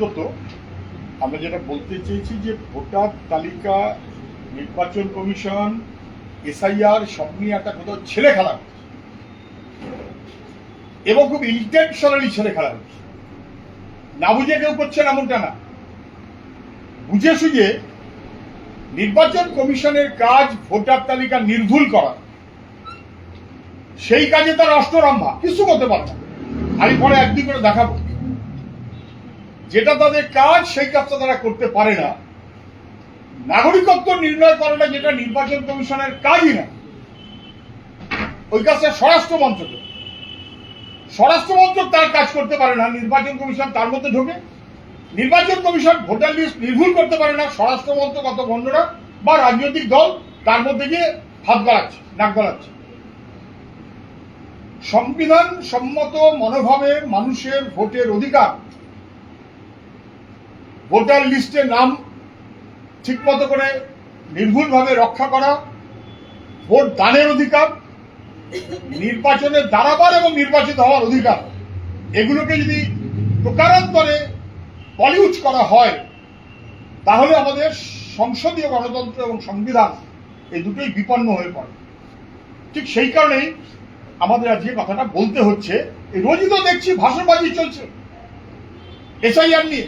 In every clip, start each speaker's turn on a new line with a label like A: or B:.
A: বস্তুত আমরা যেটা বলতে চেয়েছি যে ভোটার তালিকা, নির্বাচন কমিশন, এসআইআর, সব নিয়ে একটা কোথাও ছেলে খেলা এবং খুব ইন্টেনশনালি ছেলে খেলা হচ্ছে। না বুঝে কেউ করছেন এমনটা না। বুঝে সুঝে নির্বাচন কমিশনের কাজ ভোটার তালিকা নির্ভুল করা। সেই কাজে তার অষ্টরম্ভা কিছু করতে পারে না। আমি পরে একদিন করে দেখাবো। যেটা তাদের কাজ, সেই কাজটা তারা করতে পারে না। নাগরিকত্ব নির্ণয় করাটা যেটা নির্বাচন কমিশনের কাজই না। ওই কাজটা স্বরাষ্ট্র মন্ত্রক স্বরাষ্ট্র মন্ত্রক তার কাজ করতে পারে না, নির্বাচন কমিশন তার মধ্যে ঢোকে। নির্বাচন কমিশন ভোটার লিস্ট নির্ভুল করতে পারে না, স্বরাষ্ট্র মন্ত্রক অত বন্ধরা বা রাজনৈতিক দল তার মধ্যে গিয়ে হাত গলাচ্ছে নাক গলাচ্ছে সংবিধান সম্মত মনোভাবে মানুষের ভোটের অধিকার ভোটার লিস্টে নাম ঠিকমতো করে নির্ভুলভাবে রক্ষা করা, ভোট দানের অধিকার নির্বাচনে দাঁড়াবার এবং নির্বাচিত হওয়ার অধিকার, এগুলোকে যদি প্রকারান্তরে পলিউজ করা হয়, তাহলে আমাদের সংসদীয় গণতন্ত্র এবং সংবিধান এই দুটোই বিপন্ন হয়ে পড়ে। ঠিক সেই কারণেই আমাদের আজকে কথাটা বলতে হচ্ছে রোজই তো দেখছি ভাষণবাজি চলছে। এসআইআর নিয়ে।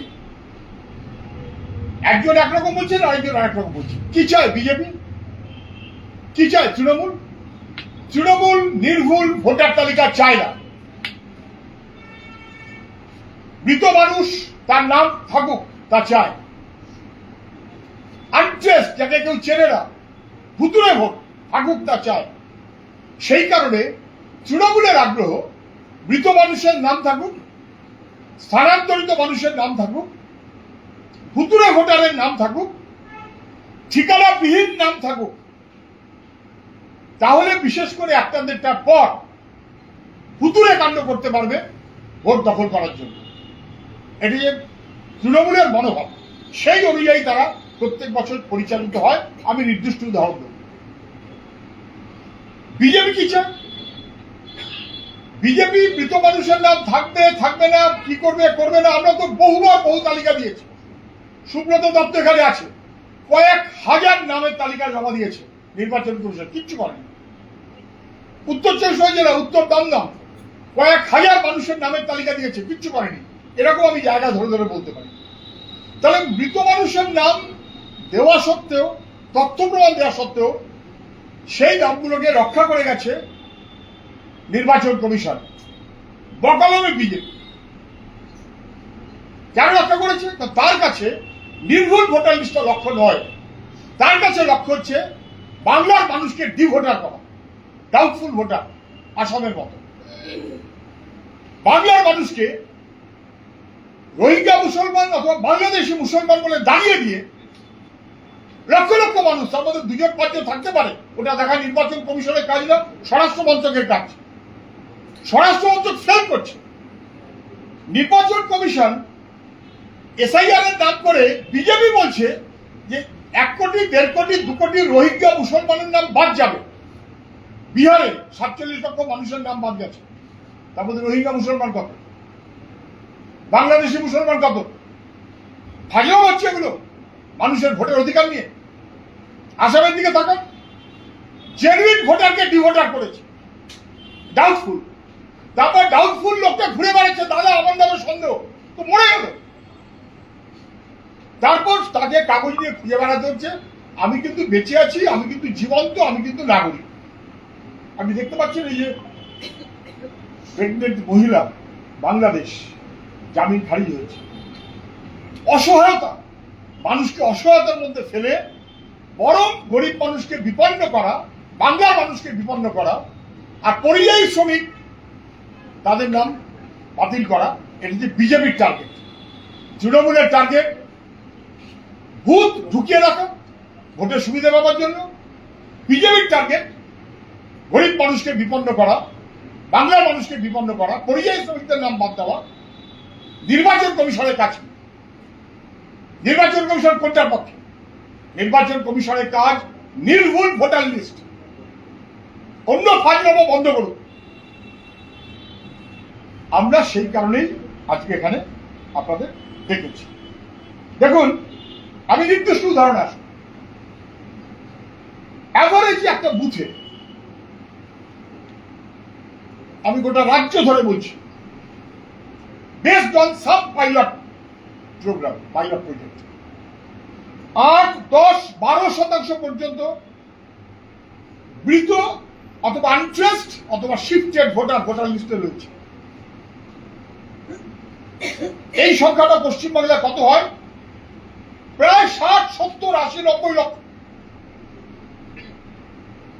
A: একজন একরকম বলছেন আরেকজন আরেক রকম বলছে। কি চায় বিজেপি? কি চায় তৃণমূল? তৃণমূল নির্ভুল ভোটার তালিকা চায় না। মৃত মানুষ তার নাম থাকুক, তা চায়। আনট্রেস যাকে কেউ চেনে না ভুতুরে ভোট থাকুক, তা চায়। সেই কারণে তৃণমূলের আগ্রহ মৃত মানুষের নাম থাকুক, স্থানান্তরিত মানুষের নাম থাকুক ভুতুরে ভোটারের নাম থাকুক, ঠিকানাবিহীন নাম থাকুক, তাহলে বিশেষ করে একটা দেড়টার পর ভুতুরে কাণ্ড করতে পারবে ভোট দখল করার জন্য। এটি যে তৃণমূলের মনোভাব, সেই অনুযায়ী তারা প্রত্যেক বছর পরিচালিত হয়। আমি নির্দিষ্ট উদাহরণ দেব। বিজেপি কি চায়? বিজেপি মৃত মানুষের নাম থাকবে থাকবে না, কি করবে করবে না, আমরা তো বহুবার বহু তালিকা দিয়েছি। সুব্রত দত্ত এখানে আছে। কয়েক হাজার নামের তালিকা জমা দিয়েছে নির্বাচন কমিশন, কিচ্ছু করেনি। উত্তর চব্বিশ জেলা, উত্তর দমদম, কয়েক হাজার মানুষের নামের তালিকা দিয়েছে, কিচ্ছু করেনি। এরকম আমি জায়গা ধরে ধরে বলতে পারি। তাহলে মৃত মানুষের নাম দেওয়া সত্ত্বেও, তথ্য প্রমাণ দেওয়া সত্ত্বেও, সেই নামগুলোকে রক্ষা করে গেছে নির্বাচন কমিশন। বকালমে বিজেপি। কেন রক্ষা করেছে? তার কাছে নির্ভুল ভোটার লিস্টটা লক্ষ্য নয় তার কাছে লক্ষ্য হচ্ছে বাংলার মানুষকে ডি ভোটার করা ডাউটফুল ভোটার আসামের মতো। বাংলার মানুষকে রোহিঙ্গা মুসলমান অথবা বাংলাদেশি মুসলমান বলে দাঁড়িয়ে দিয়ে লক্ষ লক্ষ মানুষ, তার মধ্যে দুজন পাঁচজন থাকতে পারে, ওটা দেখা নির্বাচন কমিশনের কাজ না, স্বরাষ্ট্র মন্ত্রকের কাজ। স্বরাষ্ট্র মন্ত্রক ফেল করছে। নির্বাচন কমিশন এসআইআর এর নাম করে বিজেপি বলছে যে এক কোটি, দেড় কোটি, দু কোটি রোহিঙ্গা মুসলমানের নাম বাদ যাবে। বিহারে সাতচল্লিশ লক্ষ মানুষের নাম বাদ গেছে। তার মধ্যে রোহিঙ্গা মুসলমান কত? বাংলাদেশি মুসলমান কত? ফাজলাম হচ্ছে এগুলো, মানুষের ভোটের অধিকার নিয়ে। আসামের দিকে তাকান জেনুইন ভোটারকে ডিভোটার করেছে। ডাউটফুল তারপর ডাউটফুল লোকটা ঘুরে বেড়াচ্ছে, দাদা আমার নামে সন্দেহ। তো মরে গেল। তারপর তাকে কাগজ নিয়ে খুঁজে বেড়াতে হচ্ছে। আমি কিন্তু বেঁচে আছি, আমি কিন্তু জীবন্ত, আমি কিন্তু নাগরিক। আপনি দেখতে পাচ্ছেন এই যে প্রেগনেন্ট মহিলা বাংলাদেশ জামিন খারিজ হয়েছে। অসহায়তা, মানুষকে অসহায়তার মধ্যে ফেলে, বরং গরিব মানুষকে বিপন্ন করা, বাংলার মানুষকে বিপন্ন করা, আর পরিযায়ী শ্রমিক, তাদের নাম বাতিল করা, এটা হচ্ছে বিজেপির টার্গেট তৃণমূলের টার্গেট ভূত ঢুকিয়ে রাখা ভোটের সুবিধা পাওয়ার জন্য। বিজেপির টার্গেট গরিব মানুষকে বিপন্ন করা বাংলার মানুষকে বিপন্ন করা, পরিযায়ী শ্রমিকদের নাম বাদ দেওয়া, নির্বাচন কমিশনের কাছে নির্বাচন কমিশন কোনটার পক্ষে? নির্বাচন কমিশনের কাজ নির্ভুল ভোটার লিস্ট অন্য ফাজলামো বন্ধ করুন। আমরা সেই কারণেই আজকে এখানে আপনাদের দেখেছি। দেখুন আমি নির্দিষ্ট উদাহরণ আসি অ্যাভারেজ একটা বুথে। আমি গোটা রাজ্য ধরে বলছি। Based on sub pilot programme pilot project আট, দশ, বারো শতাংশ পর্যন্ত মৃত অথবা আনট্রেস্ট অথবা শিফটেড ভোটার ভোটার লিস্টে রয়েছে। এই সংখ্যাটা পশ্চিমবাংলায় কত হয়? ষাট, সত্তর, আশি, নব্বই লক্ষ।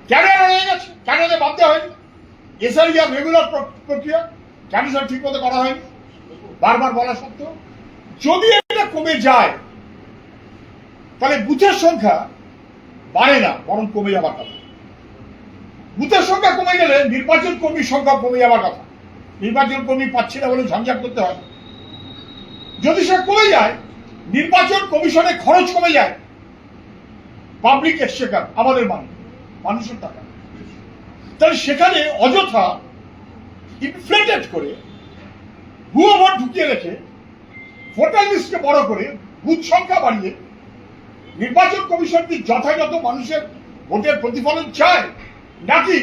A: কেন রয়ে গেছে। কেন এদের বাদ দেওয়া হয়নি। এসআইআর রেগুলার প্রক্রিয়া। কেন স্যার ঠিক মতো করা হয়নি। বারবার বলা সত্ত্বেও। যদি এটা কমে যায়, তাহলে বুথের সংখ্যা বাড়ে না, বরং কমে যাবার কথা। বুথের সংখ্যা কমে গেলে নির্বাচন কর্মীর সংখ্যা কমে যাবার কথা। নির্বাচন কর্মী পাচ্ছে না বলে ঝঞ্ঝাট করতে হয়। যদি সে কমে যায় নির্বাচন কমিশনে খরচ কমে যায়। পাবলিক এক্সচেকার আমাদের মানুষ, মানুষের টাকা। তাহলে সেখানে অযথা ইনফ্লেটেড করে ভুয়ো ভোট ঢুকিয়ে রেখে ভোটার লিস্টকে বড় করে বুথ সংখ্যা বাড়িয়ে নির্বাচন কমিশন কি যথাযথ মানুষের ভোটের প্রতিফলন চায়? নাকি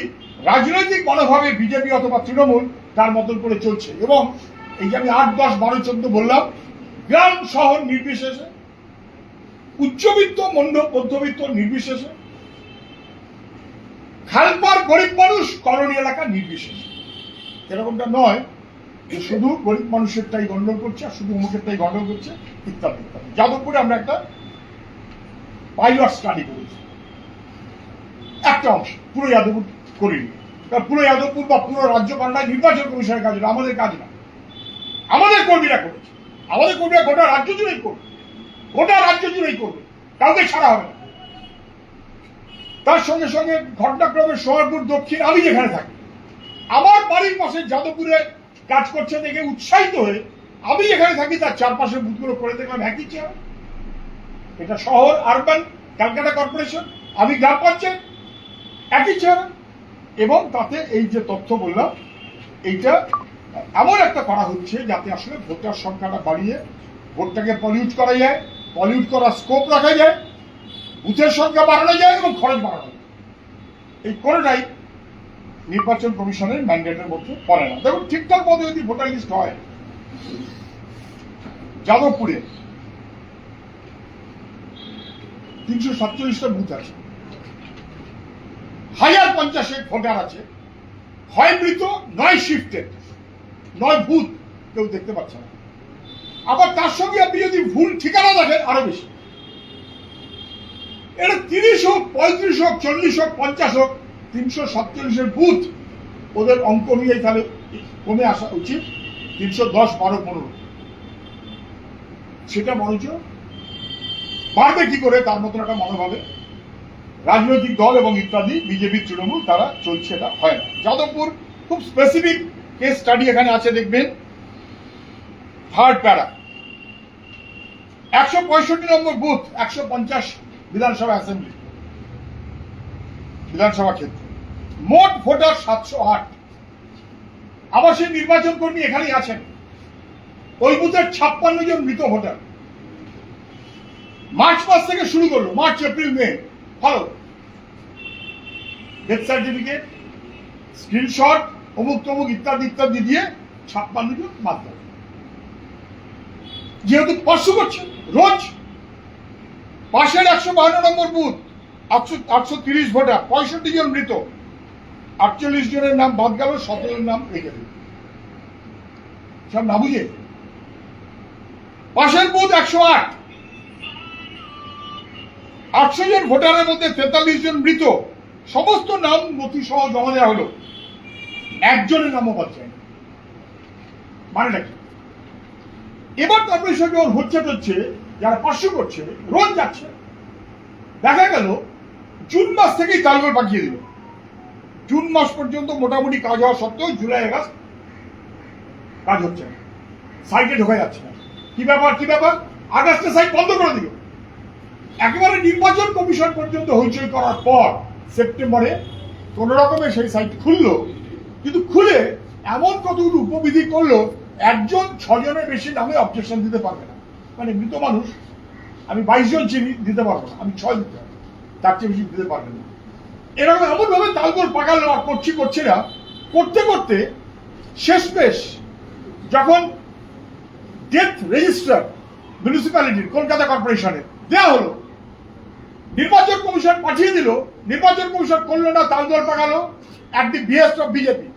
A: রাজনৈতিক মনোভাবে বিজেপি অথবা তৃণমূল তার মতন করে চলছে? এবং এই যে আমি আট, দশ, বারো, চোদ্দ বললাম গ্রাম শহর নির্বিশেষে, উচ্চবিত্ত মন্ড মধ্যবিত্ত নির্বিশেষে, খালপার গরিব মানুষ করণী এলাকা নির্বিশেষে। এরকমটা নয় যে শুধু গরিব মানুষেরটাই গন্ডল করছে আর শুধু অমুকেরটাই গন্ডল করছে, ইত্যাদি ইত্যাদি। যাদবপুরে আমরা একটা পাইলট স্টাডি করেছি। একটা অংশ, পুরো যাদবপুর করিনি। কারণ পুরো যাদবপুর বা পুরো রাজ্য বাংলায় নির্বাচন কমিশনের কাজ না আমাদের কাজ না আমাদের কর্মীরা করেছে। আমাদের কর্মীরা গোটা রাজ্য জুড়েই করবে। গোটা রাজ্য জুড়েই করবে। কাউকে ছাড়া হবে না। তার সঙ্গে সঙ্গে ঘটনাক্রমে সোহারপুর দক্ষিণ, আমি যেখানে থাকি। আমার বাড়ির পাশে যাদবপুরে কাজ করছে দেখে উৎসাহিত হয়ে আমি যেখানে থাকি, তার চারপাশে বুথগুলো করে দেখলাম একই চেয়ার এটা শহর আরবান ক্যালকাটা কর্পোরেশন, আমি গ্রাম পঞ্চায়েত। একই চেহারা এবং তাতে এই যে তথ্য বললাম, এইটা এমন একটা করা হচ্ছে যাতে আসলে ভোটার সংখ্যাটা বাড়িয়ে ভোটটাকে পলিউট করা যায় পলিউট করার স্কোপ রাখা যায়, বুথের সংখ্যা বাড়ানো যায় এবং খরচ বাড়ানো যায়। এই কোনোটাই নির্বাচন কমিশনের ম্যান্ডেটের মধ্যে পড়ে না। দেখুন ঠিকঠাক মতো যদি ভোটার লিস্ট হয়, যাদবপুরে তিনশো সাতচল্লিশটা বুথ আছে, হাজার পঞ্চাশেক ভোটার আছে, হয় মৃত, নয় শিফটেড নয় ভূত কেউ দেখতে পাচ্ছে না। আবার তার সঙ্গে আপনি যদি ভুল ঠিকানা দেখেন, আরও বেশি। এটা তিরিশ হোক, পঁয়ত্রিশ হোক, চল্লিশ হোক, পঞ্চাশ হোক, তিনশো সাতচল্লিশের বুথ ওদের অঙ্ক অনুযায়ী তাহলে কমে আসা উচিত। তিনশো দশ, বারো, পনেরো। সেটা বরঞ্চ বাড়বে কি করে, তার মতন একটা মনোভাবে। রাজনৈতিক দল এবং ইত্যাদি, বিজেপি, তৃণমূল, তারা চলছে এটা হয় না। যাদবপুর খুব স্পেসিফিক কেস স্টাডি এখানে আছে, দেখবেন। থার্ড প্যারা একশো পঁয়ষট্টি নম্বর বুথ একশো পঞ্চাশ বিধানসভা অ্যাসেম্বলি বিধানসভা ক্ষেত্র। মোট ভোটার সাতশো আট। আবার সেই নির্বাচন কর্মী এখানেই আছেন। ওই বুথের ছাপ্পান্ন জন মৃত ভোটার। মার্চ মাস থেকে শুরু করল। মার্চ এপ্রিল মে ভালো ডেথ সার্টিফিকেট স্ক্রিনশট অমুক তমুক ইত্যাদি ইত্যাদি দিয়ে ছাপ্পান্ন জন বাদ দেয় যেহেতু পাঁচশো করছে রোজ পাশের একশো বাহান্ন নম্বর বুথ, আটশো আটশো তিরিশ ভোটার, পঁয়ষট্টি জন মৃত, আটচল্লিশ জনের নাম বাদ গেল সতেরোর নাম রেখে দিল। সব না বুঝে? পাশের বুথ একশো আট, আটশো জন ভোটারের মধ্যে তেতাল্লিশ জন মৃত, সমস্ত নাম নথি সহ জমা দেওয়া হলো। একজনের নামও পাচ্ছে না। মানেটা কি? এবার তারপরে সে যখন হচ্ছে হচ্ছে যারা পার্শ্ব করছে, রোজ যাচ্ছে। দেখা গেল, জুন মাস থেকেই তালগোল পাঠিয়ে দিল। জুন মাস পর্যন্ত মোটামুটি কাজ হওয়া সত্ত্বেও জুলাই আগস্ট কাজ হচ্ছে না। সাইটে ঢোকা যাচ্ছে না। কি ব্যাপার কি ব্যাপার? আগস্টে সাইট বন্ধ করে দিল। একেবারে নির্বাচন কমিশন পর্যন্ত হইচই করার পর সেপ্টেম্বরে কোন রকমে সেই সাইট খুললো। কিন্তু খুলে এমন কতগুলো উপবিধি করল একজন ছজনের বেশি নামে অবজেকশন দিতে পারবে না। মানে মৃত মানুষ, আমি বাইশ জন চিনি, দিতে পারব না। আমি ছয় দিতে পারব তার চেয়ে বেশি দিতে পারবে না। এরকম এমনভাবে তালগোল পাকাল করছি করছি না। করতে করতে শেষমেশ যখন ডেথ রেজিস্টার মিউনিসিপ্যালিটির কলকাতা কর্পোরেশনের দেওয়া হলো, নির্বাচন কমিশন পাঠিয়ে দিল, নির্বাচন কমিশন করল না তালদল পাকালো অ্যাট দি অফ বিজেপি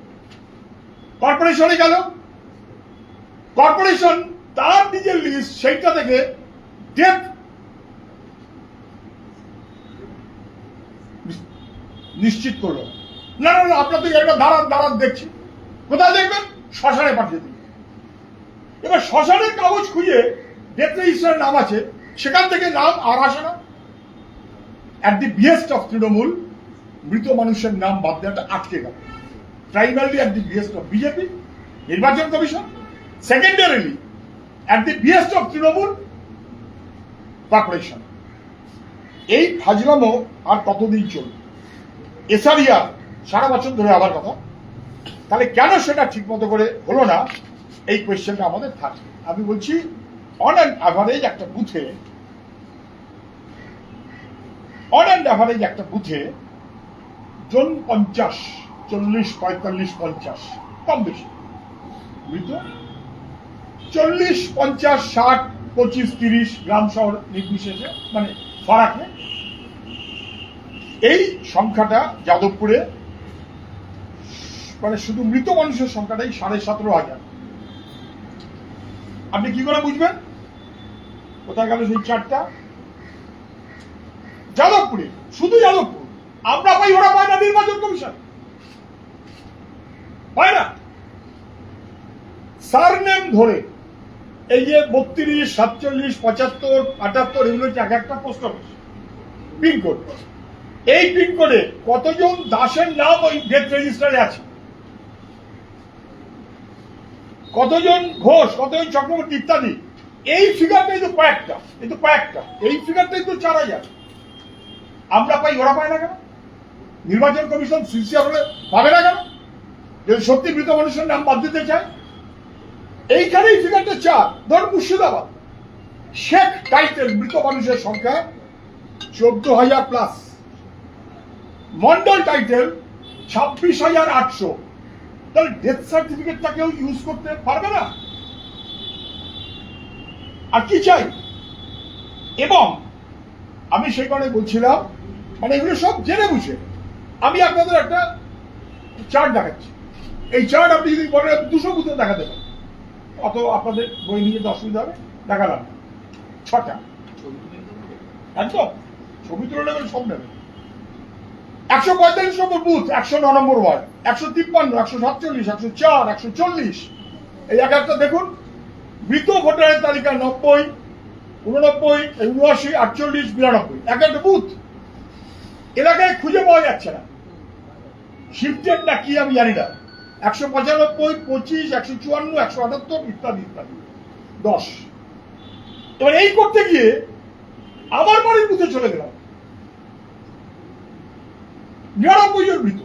A: কর্পোরেশনে গেল। কর্পোরেশন তার নিজের লিস্ট সেইটা থেকে ডেথ নিশ্চিত করল। না না আপনার থেকে একটা দাঁড়ান দাঁড়ান দেখছি। কোথায় দেখবেন? শ্মশানে পাঠিয়ে দিন। এবার শ্মশানের কাগজ খুঁজে ডেথ রেজিস্টারের নাম আছে। সেখান থেকে নাম আর আসে না। At the behest of Trinamool, মৃত মানুষের নাম বাদ দেওয়াটা আটকে গেল। Primarily at the behest of BJP নির্বাচন commission secondarily at the behest of Trinamool corporation এই ফাজলামো আর কতদিন চলবে। এসআরিয়া সারা বছর ধরে আবার কথা। তাহলে কেন সেটা ঠিক মতো করে হলো না? এই কোয়েশ্চেনটা আমাদের থাকে। আমি বলছি অন অ্যান্ড অ্যাভারেজ একটা বুথে অন অ্যান্ড অ্যাভারেজ একটা বুথে জন পঞ্চাশ চল্লিশ, পঁয়তাল্লিশ, পঞ্চাশ। কম বেশি। মৃত চল্লিশ, পঞ্চাশ, ষাট, পঁচিশ, তিরিশ গ্রাম শহর নির্বিশেষে মানে ফারাক নেই। এই সংখ্যাটা যাদবপুরে মানে শুধু মৃত মানুষের সংখ্যাটাই সাড়ে সতেরো হাজার। আপনি কি করে বুঝবেন? কোথায় গেল সেই চারটা? যাদবপুরে, শুধু যাদবপুর। আমরা পাই ওরা পায় না নির্বাচন কমিশন। পায় না। সারনেম ধরে এই যে বত্রিশ, সাতচল্লিশ, পঁচাত্তর, আটাত্তর, এগুলো হচ্ছে এক একটা পোস্ট অফিস পিনকোড এই পিনকোডে কতজন দাসের নাম ওই ডেথ রেজিস্টারে আছে? কতজন ঘোষ, কতজন চক্রবর্তী ইত্যাদি? এই ফিগারটাই তো কয়েকটা এই তো কয়েকটা। এই ফিগারটাই তো চার হাজার। আমরা পাই, ওরা পায় না কেন? নির্বাচন কমিশন সিনসিয়ার হলে পাবে না কেন? যদি সত্যি মৃত মানুষের নাম বাদ দিতে চায়, এইখানেই ফিগারটা চার ধর মুর্শিদাবাদ। শেখ টাইটেল মৃত মানুষের সংখ্যা চোদ্দ হাজার প্লাস মন্ডল টাইটেল ছাব্বিশ হাজার আটশো। তাহলে ডেথ সার্টিফিকেটটা কেউ ইউজ করতে পারবে না? আর কি চাই? এবং আমি সেই কারণে বলছিলাম মানে এগুলো সব জেনে বুঝে। আমি আপনাদের একটা চার্ট দেখাচ্ছি। এই চার্ট আপনি যদি বলেন, দুশো বুথে দেখাতে পারেন অত আপনাদের বই নিয়ে যেতে অসুবিধা হবে দেখালাম ছটা। একদম। ছবি তুলে নেবেন, সব নেবেন। একশো পঁয়তাল্লিশ নম্বর বুথ, একশো ন নম্বর ওয়ার্ড, একশো তিপ্পান্ন, একশো সাতচল্লিশ, একশো চার, একশো চল্লিশ। এই এক একটা দেখুন। মৃত ভোটারের তালিকা নব্বই, উননব্বই উনআশি, আটচল্লিশ, বিরানব্বই। এক একটা বুথ। এলাকায় খুঁজে পাওয়া যাচ্ছে না। শিফটেড না কি আমি জানি না। একশো পঁচানব্বই, পঁচিশ, একশো চুয়ান্ন, একশো আটাত্তর ইত্যাদি ইত্যাদি। দশ। এবার এই করতে গিয়ে আমার বাড়ির বুথে চলে গেলাম। নিরানব্বই জন মৃত।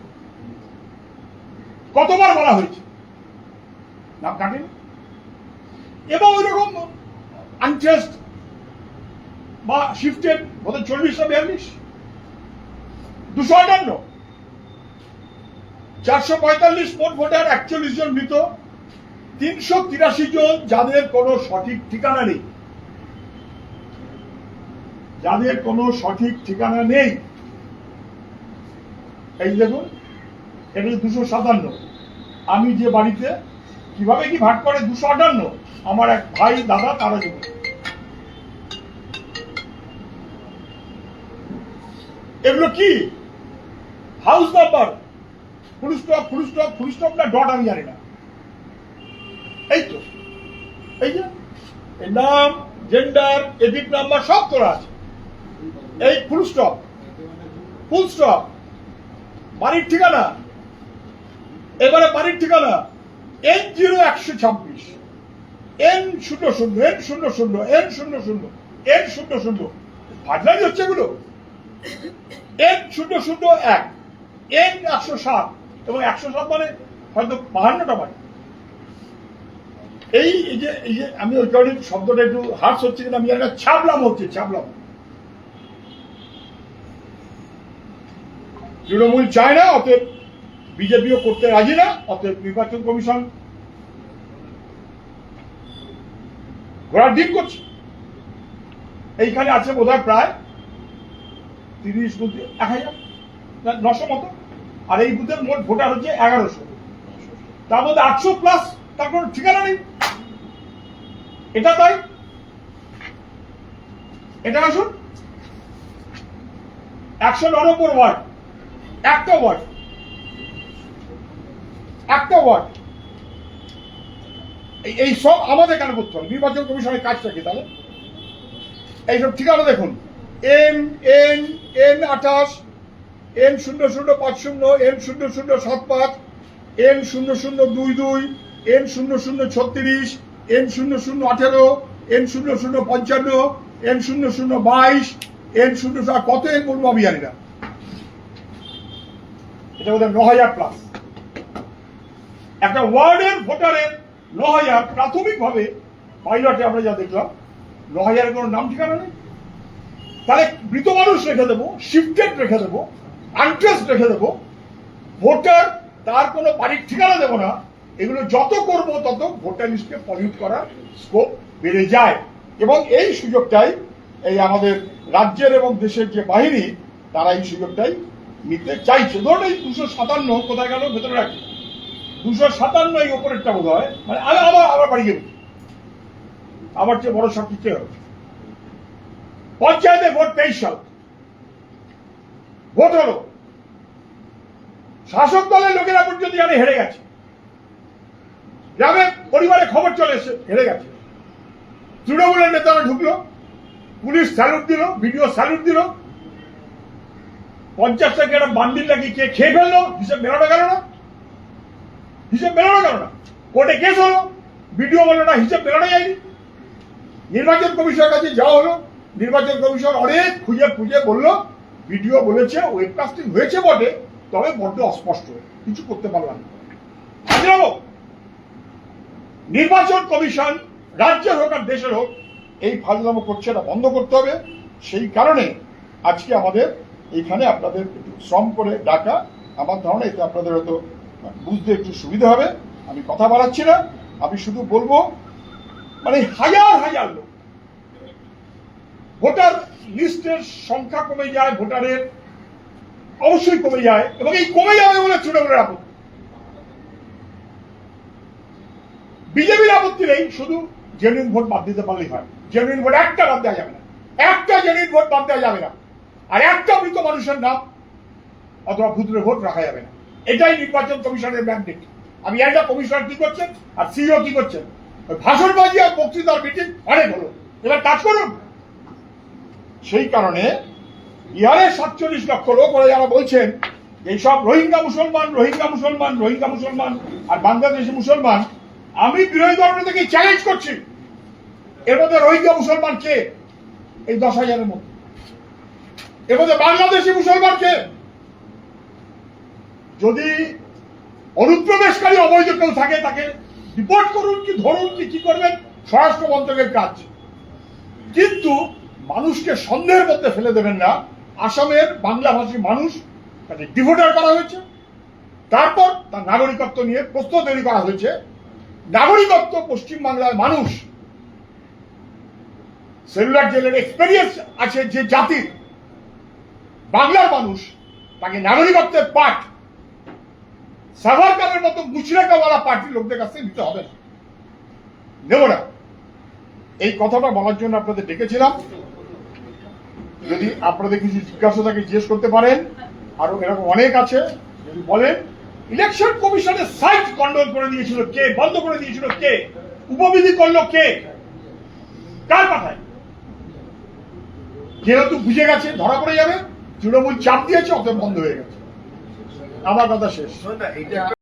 A: কতবার বলা হয়েছে? নাম কাটেনি এবং ওই রকম আনটেস্ট বা শিফটেড বোধ চল্লিশ বিয়াল্লিশ। দুশো আটান্ন। চারশো পঁয়তাল্লিশ মোট ভোটার একচল্লিশ জন মৃত। তিনশো তিরাশি জন যাদের কোনো সঠিক ঠিকানা নেই। যাদের কোনো সঠিক ঠিকানা নেই। এই দেখুন, এটা দুশো সাতান্ন। আমি যে বাড়িতে কীভাবে কি ভাগ করে দুশো আটান্ন? আমার এক ভাই দাদা, তারা দেব এগুলো কি? House number full stop full stop full stop না ডট আমি জানি না। এই তো। এই যে নাম জেন্ডার এডিট নাম্বার সব তোলা আছে। এই ফুল স্টপ ফুল স্টপ বাড়ির ঠিকানা? এবারে বাড়ির ঠিকানা এন জিরো একশো ছাব্বিশ। এন শূন্য শূন্য এন শূন্য শূন্য এন শূন্য শূন্য এন শূন্য শূন্য। ফাজলামি হচ্ছে এগুলো। এন শূন্য শূন্য এক এন একশো সাত। এবং একশো সাত মানে হয়তো বাহান্নটা বাড়ি এই এই যে এই যে আমি ওই কারণে শব্দটা একটু হার্স হচ্ছে কিনা আমি একটা ছাবলাম হচ্ছে ছাবলাম তৃণমূল চায় না, অতএব বিজেপিও করতে রাজি না, অতএব নির্বাচন কমিশন ঘোরার ডিম করছে। এইখানে আছে বোধহয় প্রায় তিরিশ এক হাজার, নশো মতো। আর এই বুথের মোট ভোটার হচ্ছে এগারোশো। তার মধ্যে আটশো প্লাস তার কোনো ঠিকানা নেই। এটা তাই? এটা আসুন। একশো নরম্বর ওয়ার্ড। একটা ওয়ার্ড। একটা ওয়ার্ড। এই- এই সব আমাদের কেন করতে হবে? নির্বাচন কমিশনের কাজটা কি তাহলে। এইসব ঠিকানা দেখুন। এম, এন এন আঠাশ এন শূন্য শূন্য পাঁচ শূন্য এন শূন্য শূন্য সাত পাঁচ এন শূন্য শূন্য দুই দুই এন শূন্য শূন্য ছত্রিশ এন শূন্য শূন্য আঠেরো এন শূন্য শূন্য পঞ্চান্ন এন শূন্য শূন্য বাইশ এন শূন্য শূন্য কত এন বলব আমি জানি না। এটা বোধহয় ন হাজার প্লাস একটা ওয়ার্ডের ভোটারের ন হাজার প্রাথমিকভাবে পাইলটে আমরা যা দেখলাম ন হাজারের কোনো নাম ঠিকানা নেই। তাহলে মৃত মানুষ রেখে দেবো শিফটেড রেখে দেবো আনট্রেস্ট রেখে দেবো। ভোটার তার কোনো বাড়ির ঠিকানা দেবো না। এগুলো যত করব তত ভোটার লিস্টকে পলিউট করার স্কোপ বেড়ে যায়। এবং এই সুযোগটাই এই আমাদের রাজ্যের এবং দেশের যে বাহিনী, তারা এই সুযোগটাই নিতে চাইছে। ধরুন এই দুশো সাতান্ন কোথায় গেল? ভেতরে রাখি। দুশো সাতান্ন এই ওপরেরটা বোধ হয় মানে আমি আবার আবার বাড়ি গেছি আমার চেয়ে বড় শক্তি কে হবে। পঞ্চায়েতে ভোট তেইশ সাল। ভোট হলো শাসক দলের লোকেরা পর্যন্ত জানে হেরে গেছে। গ্রামে পরিবারে খবর চলে এসে হেরে গেছে। তৃণমূলের নেতারা ঢুকলো, পুলিশ স্যালুট দিল ভিডিও স্যালুট দিল। পঞ্চাশ টাকা একটা বান্ডিল লাগিয়ে কে খেয়ে ফেলল, হিসেব বেরোনো গেল না। হিসেব বেরোনো গেল না। কোর্টে কেস হলো ভিডিও বলল না, হিসেব বেরোনো যায়নি। নির্বাচন কমিশনের কাছে যাওয়া হলো। নির্বাচন কমিশন অনেক খুঁজে খুঁজে বলল ভিডিও বলেছে ওয়েবকাস্টিং হয়েছে বটে, তবে বড্ড অস্পষ্ট, কিছু করতে পারলাম নির্বাচন কমিশন, রাজ্যের হোক আর দেশের হোক, এই ফাজলামো করছে, এটা বন্ধ করতে হবে। সেই কারণে আজকে আমাদের এখানে আপনাদের একটু শ্রম করে ডাকা, আমার ধারণা এতে আপনাদের হয়তো বুঝতে একটু সুবিধা হবে। আমি কথা বাড়াচ্ছি না, আমি শুধু বলব মানে হাজার হাজার লোক ভোটার লিস্টের সংখ্যা কমে যায়, ভোটারের অবশ্যই কমে যায় এবং এই কমে যাবে বলে তৃণমূলের আপত্তি। বিজেপির আপত্তি নেই, শুধু জেনুইন ভোট বাদ দিতে পারলেই হয়। জেনুইন ভোট একটা বাদ দেওয়া যাবে না। একটা জেনুইন ভোট বাদ দেওয়া যাবে না। আর একটা মৃত মানুষের নাম অথবা ভূতের ভোট রাখা যাবে না। এটাই নির্বাচন কমিশনের ম্যান্ডেট আমি একটা কমিশনার কি করছেন? আর সিইও কি করছেন? ভাষণবাজি আর বক্তৃতার মিটিং অনেক হলো। এবার কাজ করুন। সেই কারণে ইহারে সাতচল্লিশ লক্ষ লোক ওরা যারা বলছেন এইসব রোহিঙ্গা মুসলমান রোহিঙ্গা মুসলমান রোহিঙ্গা মুসলমান আর বাংলাদেশি মুসলমান, আমি বিরোধী দল থেকে চ্যালেঞ্জ করছি। এর মধ্যে রোহিঙ্গা মুসলমান কে? এই দশ হাজারের মধ্যে। এর মধ্যে বাংলাদেশি মুসলমান কে? যদি অনুপ্রবেশকারী অবৈধ কেউ থাকে, তাকে রিপোর্ট করুন কি, ধরুন কি কি করবেন? স্বরাষ্ট্র মন্ত্রকের কাজ। কিন্তু মানুষকে সন্দেহের মধ্যে ফেলে দেবেন না। আসামের বাংলাভাষী মানুষ তাকে ডিভোটার করা হয়েছে। তারপর তার নাগরিকত্ব নিয়ে প্রস্তুত তৈরি করা হয়েছে। নাগরিকত্ব পশ্চিমবাংলার মানুষ সেলুলার জেলের এক্সপেরিয়েন্স আছে যে জাতির। বাংলার মানুষ তাকে নাগরিকত্বের পাঠ সাভারকারের মতো মুচড়াকাওয়ালা পার্টির লোকদের কাছে নিতে হবে না। নেব না। এই কথাটা বলার জন্য আপনাদের ডেকেছিলাম। যদি আপনাদের কিছু জিজ্ঞাসা থাকে, জিজ্ঞেস করতে পারেন। আরও এরকম অনেক আছে। যদি বলেন, ইলেকশন কমিশনের সাইট কন্ট্রোল করে দিয়েছিল কে, বন্ধ করে দিয়েছিল কে, উপবিধি করল কে, কার কথায়? যেহেতু বুঝে গেছে, ধরা পড়ে যাবে, তৃণমূল চাপ দিয়েছে অত বন্ধ হয়ে গেছে। আমার কথা শেষ।